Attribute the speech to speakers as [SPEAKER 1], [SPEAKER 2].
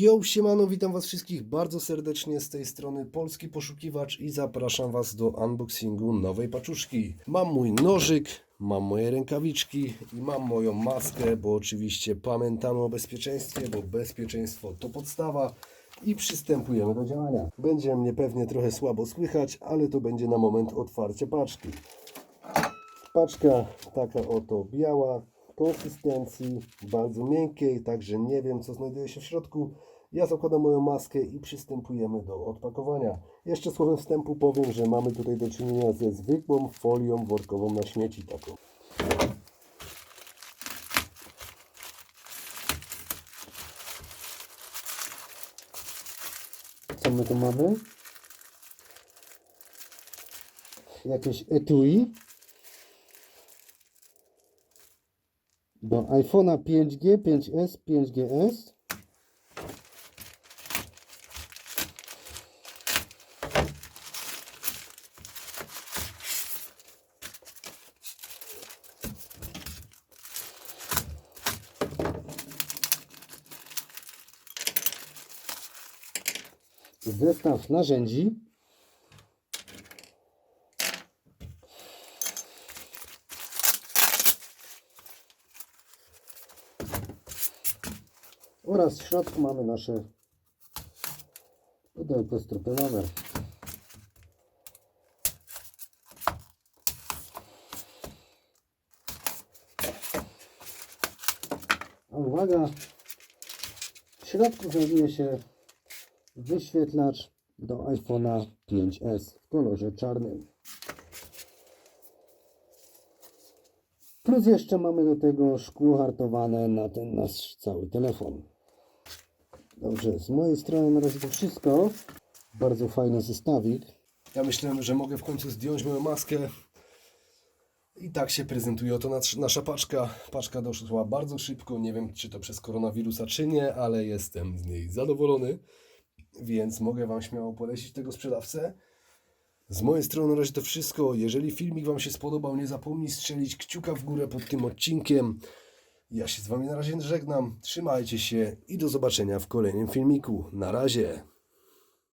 [SPEAKER 1] Yo, siemano, witam was wszystkich bardzo serdecznie z tej strony Polski Poszukiwacz i zapraszam was do unboxingu nowej paczuszki. Mam mój nożyk, mam moje rękawiczki i mam moją maskę, bo oczywiście pamiętamy o bezpieczeństwie, bo bezpieczeństwo to podstawa i przystępujemy do działania. Będzie mnie pewnie trochę słabo słychać, ale to będzie na moment otwarcia paczki. Paczka taka oto biała, konsystencji bardzo miękkiej, także nie wiem co znajduje się w środku. Ja zakładam moją maskę i przystępujemy do odpakowania. Jeszcze słowem wstępu powiem, że mamy tutaj do czynienia ze zwykłą folią workową na śmieci taką. Co my tu mamy? Jakieś etui. Do iPhone'a 5G, 5S, 5GS. Zestaw narzędzi. Oraz w środku mamy nasze pudełko strupelowe. A uwaga, w środku znajduje się wyświetlacz do iPhone'a 5S w kolorze czarnym. Plus jeszcze mamy do tego szkło hartowane na ten nasz cały telefon. Dobrze, z mojej strony na razie to wszystko. Bardzo fajny zestawik. Ja myślałem, że mogę w końcu zdjąć moją maskę. I tak się prezentuje oto nas- nasza paczka. Paczka doszła bardzo szybko. Nie wiem, czy to przez koronawirusa, czy nie, ale jestem z niej zadowolony. Więc mogę Wam śmiało polecić tego sprzedawcę. Z mojej strony na razie to wszystko. Jeżeli filmik Wam się spodobał, nie zapomnij strzelić kciuka w górę pod tym odcinkiem. Ja się z Wami na razie żegnam. Trzymajcie się i do zobaczenia w kolejnym filmiku. Na razie.